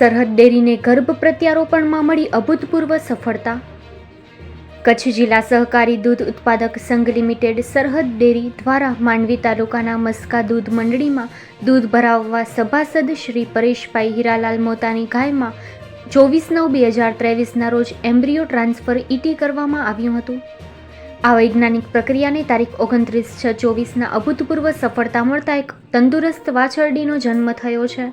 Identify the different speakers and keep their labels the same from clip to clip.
Speaker 1: સરહદ ડેરીને ગર્ભ પ્રત્યારોપણમાં મળી અભૂતપૂર્વ સફળતા. કચ્છ જિલ્લા સહકારી દૂધ ઉત્પાદક સંઘ લિમિટેડ સરહદ ડેરી દ્વારા માંડવી તાલુકાના મસ્કા દૂધ મંડળીમાં દૂધ ભરાવવા સભાસદ શ્રી પરેશભાઈ હીરાલાલ મોતાની ગાયમાં ચોવીસ નવ બે હજાર ત્રેવીસના રોજ એમ્બ્રિયો ટ્રાન્સફર ઇટી કરવામાં આવ્યું હતું. આ વૈજ્ઞાનિક પ્રક્રિયાને તારીખ ઓગણત્રીસ છ ચોવીસના અભૂતપૂર્વ સફળતા મળતા એક તંદુરસ્ત વાછરડીનો જન્મ થયો છે.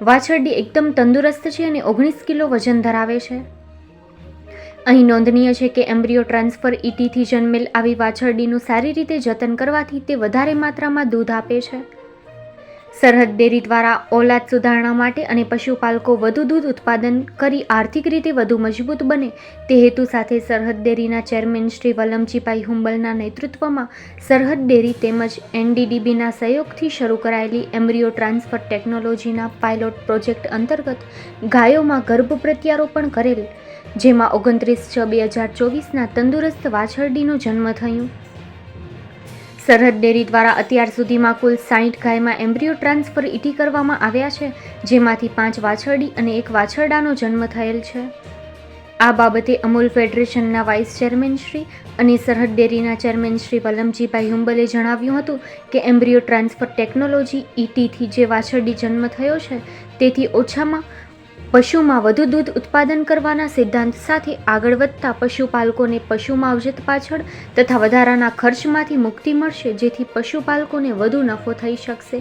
Speaker 1: વાછરડી એકદમ તંદુરસ્ત છે અને ઓગણીસ કિલો વજન ધરાવે છે. અહીં નોંધનીય છે કે એમ્બ્રિયો ટ્રાન્સફર ઇટીથી જન્મેલ આવી વાછરડીનું સારી રીતે જતન કરવાથી તે વધારે માત્રામાં દૂધ આપે છે. સરહદ ડેરી દ્વારા ઓલાદ સુધારણા માટે અને પશુપાલકો વધુ દૂધ ઉત્પાદન કરી આર્થિક રીતે વધુ મજબૂત બને તે હેતુ સાથે સરહદ ડેરીના ચેરમેન શ્રી વલમજીભાઈ હુંબલના નેતૃત્વમાં સરહદ ડેરી તેમજ એનડીડીબીના સહયોગથી શરૂ કરાયેલી એમ્બ્રિયો ટ્રાન્સફર ટેકનોલોજીના પાયલોટ પ્રોજેક્ટ અંતર્ગત ગાયોમાં ગર્ભ પ્રત્યારોપણ કરેલ, જેમાં ઓગણત્રીસ છ બે હજાર ચોવીસના તંદુરસ્ત વાછરડીનો જન્મ થયું. સરહદ ડેરી દ્વારા અત્યાર સુધીમાં કુલ સાહીઠ ગાયમાં એમ્બ્રિયો ટ્રાન્સફર ઇટી કરવામાં આવ્યા છે, જેમાંથી પાંચ વાછરડી અને એક વાછરડાનો જન્મ થયેલ છે. આ બાબતે અમૂલ ફેડરેશનના વાઇસ ચેરમેન શ્રી અને સરહદ ડેરીના ચેરમેન શ્રી વલમજીભાઈ હુંબલે જણાવ્યું હતું કે એમ્બ્રિયો ટ્રાન્સફર ટેકનોલોજી ઇટીથી જે વાછરડી જન્મ થયો છે, તેથી ઓછામાં પશુમાં વધુ દૂધ ઉત્પાદન કરવાના સિદ્ધાંત સાથે આગળ વધતા પશુપાલકોને પશુ માવજત પાછળ તથા વધારાના ખર્ચમાંથી મુક્તિ મળશે, જેથી પશુપાલકોને વધુ નફો થઈ શકશે.